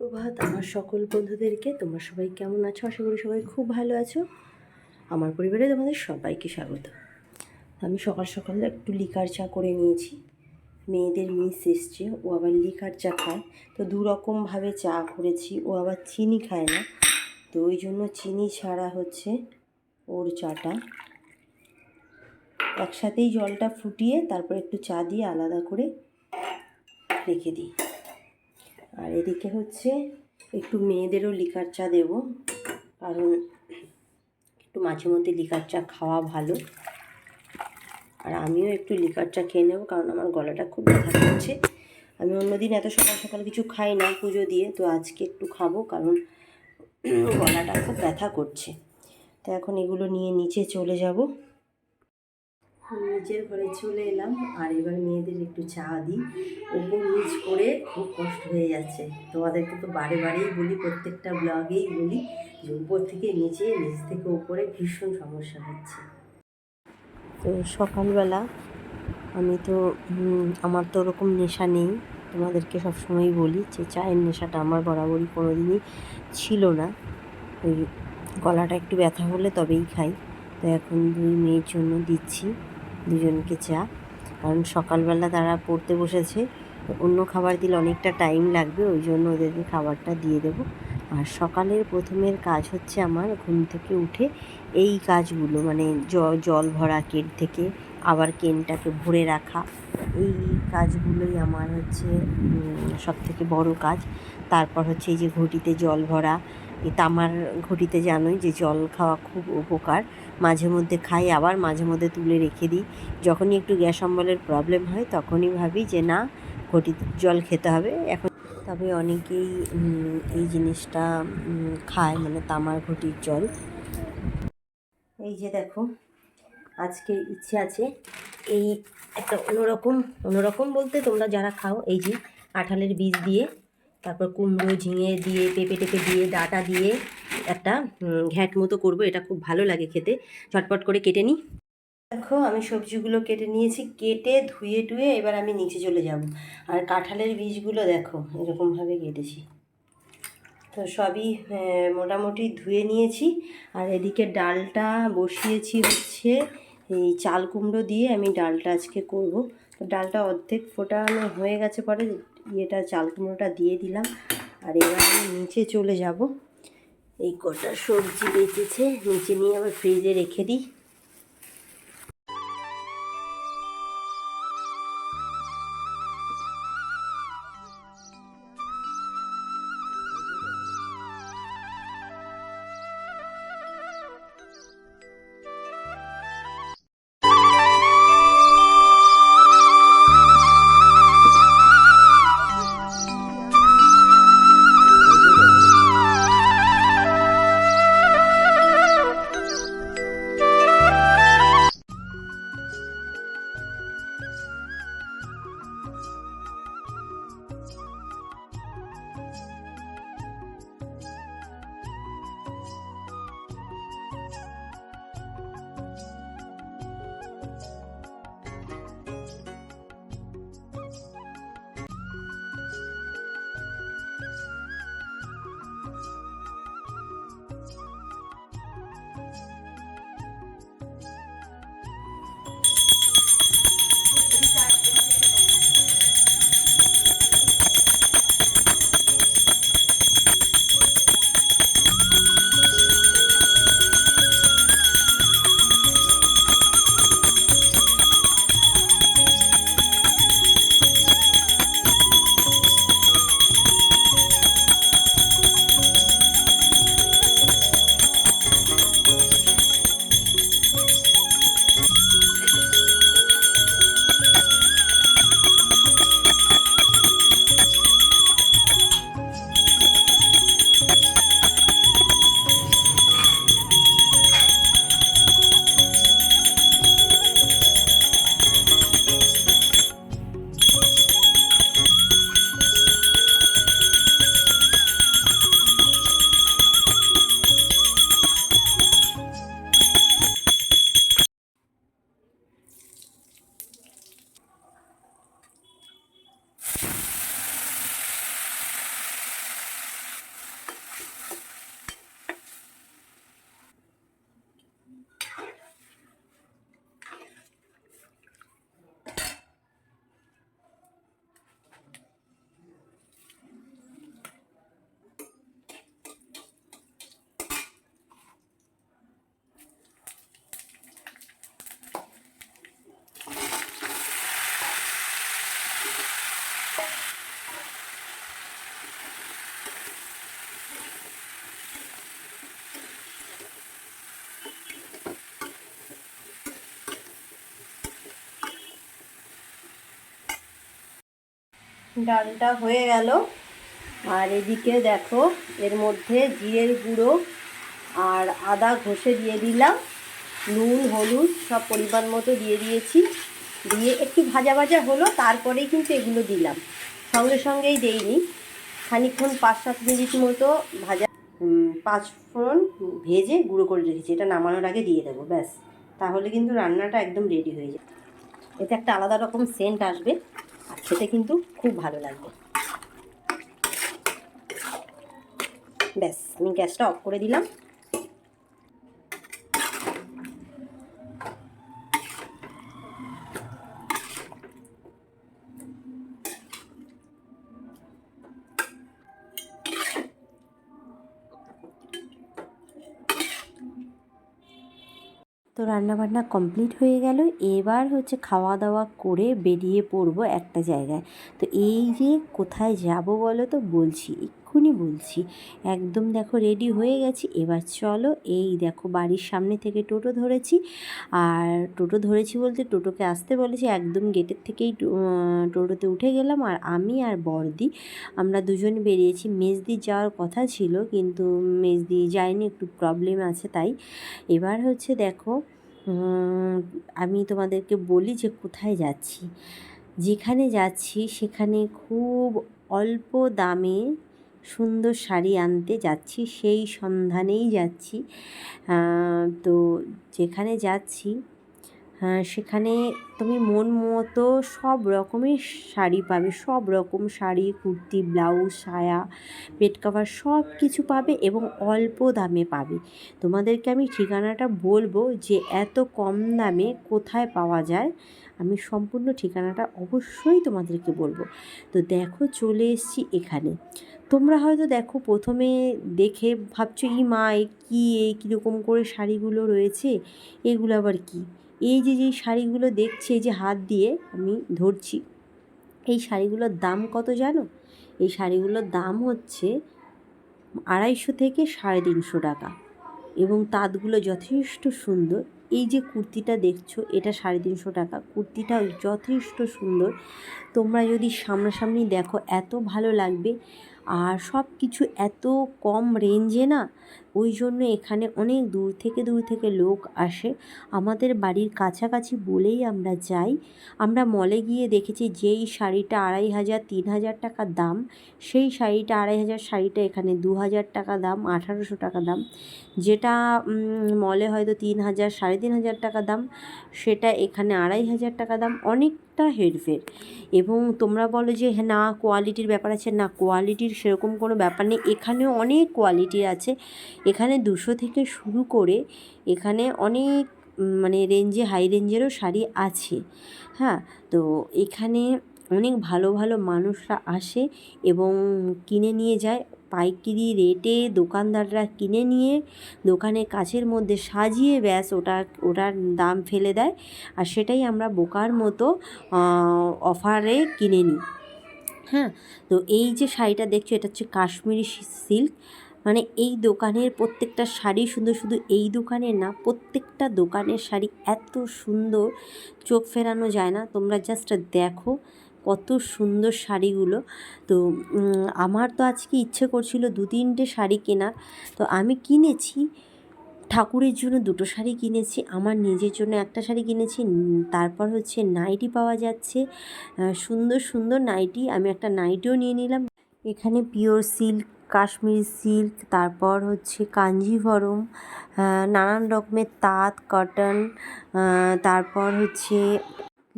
সুপ্রভাত। আমার সকল বন্ধুদেরকে তোমরা সবাই কেমন আছো? আশা করি সবাই খুব ভালো আছো। আমার পরিবারে তোমাদের সবাইকে স্বাগত। আমি সকাল সকাল একটু লিকার চা করে নিয়েছি। মেয়েদের মিস এসছে, ও আবার লিকার চা খায়। তো দু রকমভাবে চা করেছি, ও আবার চিনি খায় না। তো ওই জন্য চিনি ছাড়া হচ্ছে ওর চাটা। একসাথেই জলটা ফুটিয়ে তারপর একটু চা দিয়ে আলাদা করে রেখে দিই। আর এদিকে হচ্ছে একটু মেয়েদেরও লিকার চা দেবো, কারণ একটু মাঝে মধ্যে লিকার চা খাওয়া ভালো। আর আমিও একটু লিকার চা খেয়ে নেব, কারণ আমার গলাটা খুব ব্যথা করছে। আমি অন্যদিন এত সকাল সকাল কিছু খাই না পুজো দিয়ে, তো আজকে একটু খাব, কারণ গলাটা খুব ব্যথা করছে। তো এখন এগুলো নিয়ে নিচে চলে যাব। নিজের ঘরে চলে এলাম, আর এবার মেয়েদের একটু চা দিই। ওপর খুব কষ্ট হয়ে যাচ্ছে। তোমাদেরকে তো বারে বারেই বলি, প্রত্যেকটা ব্লগেই বলি যে উপর থেকে নিচে, নিচ থেকে উপরে ভীষণ সমস্যা হচ্ছে। তো সকালবেলা আমি তো আমার তো ওরকম নেশা নেই। তোমাদেরকে সবসময়ই বলি যে চায়ের নেশাটা আমার বরাবরই কোনো দিনই ছিল না। ওই গলাটা একটু ব্যথা হলে তবেই খাই। তো এখন দুই মেয়ের জন্য দিচ্ছি, দুজনকে চা। কারণ সকালবেলা তারা পড়তে বসেছে অন্য খাবার দিলে অনেকটা টাইম লাগবে, ওই জন্য ওদেরকে খাবারটা দিয়ে দেবো। আর সকালের প্রথমের কাজ হচ্ছে আমার ঘুম থেকে উঠে এই কাজগুলো মানে জল ভরা কেন থেকে আবার কেনটাকে ভরে রাখা, এই কাজগুলোই আমার হচ্ছে সব থেকে বড় কাজ। তারপর হচ্ছে এই যে ঘটিতে জল ভরা তামার ঘটিতে জানোই যে জল খাওয়া খুব উপকার। মাঝে মধ্যে খাই, আবার মাঝে মধ্যে তুলে রেখে দিই। যখনই একটু গ্যাস অম্বলের প্রবলেম হয়, তখনই ভাবি যে না ঘটিতে জল খেতে হবে। এখন তবে অনেকেই এই জিনিসটা খায় মানে তামার ঘটির জল। এই যে দেখো, আজকে ইচ্ছে আছে এই একটা অন্যরকম অন্যরকম বলতে তোমরা যারা খাও, এই যে কাঁঠালের বীজ দিয়ে, তারপর কুমড়ো, ঝিঙে দিয়ে, পেঁপে টেপে দিয়ে, ডাটা দিয়ে একটা ঘ্যাট মতো করব, এটা খুব ভালো লাগে খেতে। ঝটপট করে কেটে নিই। দেখো, আমি সবজিগুলো কেটে নিয়েছি, কেটে ধুয়ে টুয়ে এবার আমি নিচে চলে যাব। আর কাঁঠালের বীজগুলো দেখো, এরকমভাবে কেটেছি। তো সবই মোটামুটি ধুয়ে নিয়েছি। আর এদিকে ডালটা বসিয়েছি হচ্ছে, এই চাল কুমড়ো দিয়ে আমি ডালটা আজকে করব। তো ডালটা অর্ধেক ফোটানো হয়ে গেছে পরে, ইয়েটা, চাল কুমড়োটা দিয়ে দিলাম। আর এবার আমি নিচে চলে যাব। এই কটা সবজি বেঁচেছে, নিচে নিয়ে আবার ফ্রিজে রেখে দিই। ডালটা হয়ে গেল। আর এদিকে দেখো, এর মধ্যে জিরের গুঁড়ো আর আদা ঘষে দিয়ে দিলাম। নুন, হলুদ সব পরিমাণ মতো দিয়ে দিয়েছি। দিয়ে একটু ভাজা ভাজা হলো, তারপরেই কিন্তু এগুলো দিলাম। সঙ্গে সঙ্গেই দেইনি। খানিকক্ষণ পাঁচ সাত মিনিট মতো ভাজা পাঁচ ফোড়ন ভেজে গুঁড়ো করে রেখেছি। এটা নামানোর আগে দিয়ে দেবো, ব্যাস। তাহলে কিন্তু রান্নাটা একদম রেডি হয়ে যাবে। এতে একটা আলাদা রকম সেন্ট আসবে। আর খেতে কিন্তু খুব ভালো লাগবে। ব্যাস আমি গ্যাসটা অফ করে দিলাম। তো রান্নাবান্না কমপ্লিট হয়ে গেল। এবার হচ্ছে খাওয়া দাওয়া করে বেরিয়ে পড়ব একটা জায়গায়। তো এই যে কোথায় যাব বলো তো বলছি। এক্ষুনি বলছি। একদম দেখো রেডি হয়ে গেছি। এবার চলো এই দেখো বাড়ির সামনে থেকে টোটো ধরেছি। আর টোটো ধরেছি বলতে টোটোকে আসতে বলেছি। একদম গেটের থেকেই টোটোতে উঠে গেলাম। আর আমি আর বর্দি, আমরা দুজন বেরিয়েছি। মেজদি যাওয়ার কথা ছিল, কিন্তু মেজদি যায়নি, একটু প্রবলেম আছে তাই। এবার হচ্ছে দেখো আমি তোমাদেরকে বলি যে কোথায় যাচ্ছি। যেখানে যাচ্ছি সেখানে খুব অল্প দামে সুন্দর শাড়ি আনতে যাচ্ছি, সেই সন্ধানেই যাচ্ছি। তো যেখানে যাচ্ছি সেখানে তুমি মন মতো সব রকমের শাড়ি পাবে, সব রকম শাড়ি, কুর্তি, ব্লাউজ, সায়া, পেট কাভার সব কিছু পাবে এবং অল্প দামে পাবে। তোমাদেরকে আমি ঠিকানাটা বলব যে এত কম দামে কোথায় পাওয়া যায়, আমি সম্পূর্ণ ঠিকানাটা অবশ্যই তোমাদেরকে বলব। তো দেখো চলে এসেছি এখানে। তোমরা হয়তো দেখো প্রথমে দেখে ভাবছ, ই মা, এ কী? এই কীরকম করে শাড়িগুলো রয়েছে? এগুলো আবার কী? এই যে যেই শাড়িগুলো দেখছি যে হাত দিয়ে আমি ধরছি, এই শাড়িগুলোর দাম কত জানো? এই শাড়িগুলোর দাম হচ্ছে আড়াইশো থেকে সাড়ে তিনশো টাকা এবং তাঁতগুলো যথেষ্ট সুন্দর। এই যে কুর্তিটা দেখছ, এটা সাড়ে তিনশো টাকা। কুর্তিটা যথেষ্ট সুন্দর। তোমরা যদি সামনাসামনি দেখো, এত ভালো লাগবে। আর সব কিছু এত কম রেঞ্জে না ওই জন্য এখানে অনেক দূর থেকে দূর থেকে লোক আসে। আমাদের বাড়ির কাছাকাছি বলেই আমরা যাই। আমরা মলে গিয়ে দেখেছি যেই শাড়িটা আড়াই হাজার, তিন হাজার টাকা দাম, সেই শাড়িটা, আড়াই হাজার শাড়িটা এখানে দু হাজার টাকা দাম, আঠারোশো টাকা দাম। যেটা মলে হয়তো তিন হাজার, সাড়ে তিন হাজার টাকা দাম, সেটা এখানে আড়াই হাজার টাকা দাম, অনেকটা হেরফের। এবং তোমরা বলো যে হ্যাঁ না কোয়ালিটির ব্যাপার আছে, না কোয়ালিটির সেরকম কোনো ব্যাপার নেই। এখানেও অনেক কোয়ালিটি আছে। এখানে দুশো থেকে শুরু করে এখানে অনেক মানে রেঞ্জে হাই রেঞ্জেরও শাড়ি আছে। হ্যাঁ তো এখানে অনেক ভালো ভালো মানুষরা আসে এবং কিনে নিয়ে যায়। পাইকিরি রেটে দোকানদাররা কিনে নিয়ে দোকানের কাছের মধ্যে সাজিয়ে ব্যাস ওটা, ওটার দাম ফেলে দেয়। আর সেটাই আমরা বোকার মতো অফারে কিনে নিই। হ্যাঁ তো এই যে শাড়িটা দেখছ, এটা হচ্ছে কাশ্মীরি সিল্ক মানে এই দোকানের প্রত্যেকটা শাড়ি সুন্দর শুধু এই দোকানের না, প্রত্যেকটা দোকানের শাড়ি এত সুন্দর, চোখ ফেরানো যায় না। তোমরা জাস্ট দেখো কত সুন্দর শাড়িগুলো। তো আমার তো আজকে ইচ্ছে করছিল দু তিনটে শাড়ি কেনার। তো আমি কিনেছি, ঠাকুরের জন্য দুটো শাড়ি কিনেছি, আমার নিজের জন্য একটা শাড়ি কিনেছি, তারপর হচ্ছে নাইটি পাওয়া যাচ্ছে। সুন্দর সুন্দর নাইটি, আমি একটা নাইটিও নিয়ে নিলাম। এখানে পিওর সিল্ক কাশ্মীরি সিল্ক, তারপর হচ্ছে কাঞ্জিভরম নানান রকমের তাঁত, কটন তারপর হচ্ছে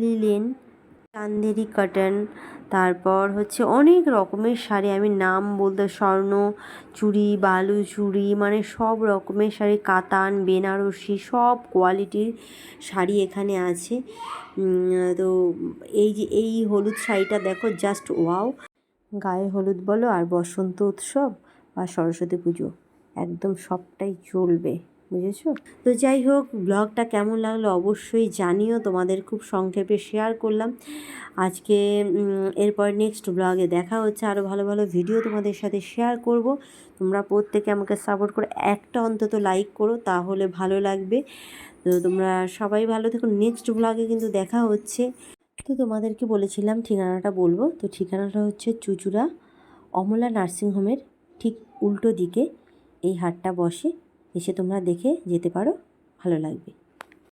লিলেন, চান্দেরি কটন, তারপর হচ্ছে অনেক রকমের শাড়ি, আমি নাম বলতে স্বর্ণ চুড়ি, বালু চুড়ি মানে সব রকমের শাড়ি, কাতান, বেনারসি, সব কোয়ালিটির শাড়ি এখানে আছে। তো এই যে এই হলুদ শাড়িটা দেখো জাস্ট ওয়াও গায়ে হলুদ বলো আর বসন্ত উৎসব আর সরস্বতী পুজো, একদম সবটাই চলবে, বুঝেছ? তো যাই হোক, ব্লগটা কেমন লাগল অবশ্যই জানিও, তোমাদের খুব সংক্ষেপে শেয়ার করলাম। আজকে এরপর নেক্সট ব্লগে দেখা হচ্ছে আরও ভালো ভালো ভিডিও তোমাদের সাথে শেয়ার করব। তোমরা প্রত্যেকে আমাকে সাপোর্ট করে একটা অন্তত লাইক করো, তাহলে ভালো লাগবে। তো তোমরা সবাই ভালো থেকো নেক্সট ব্লগে কিন্তু দেখা হচ্ছে। তো তোমাদেরকে বলেছিলাম ঠিকানাটা বলব। তো ঠিকানাটা হচ্ছে চুচুড়া, অমলা নার্সিংহোমের ঠিক উল্টো দিকে এই হাটটা বসে। এসে তোমরা দেখে যেতে পারো, ভালো লাগবে।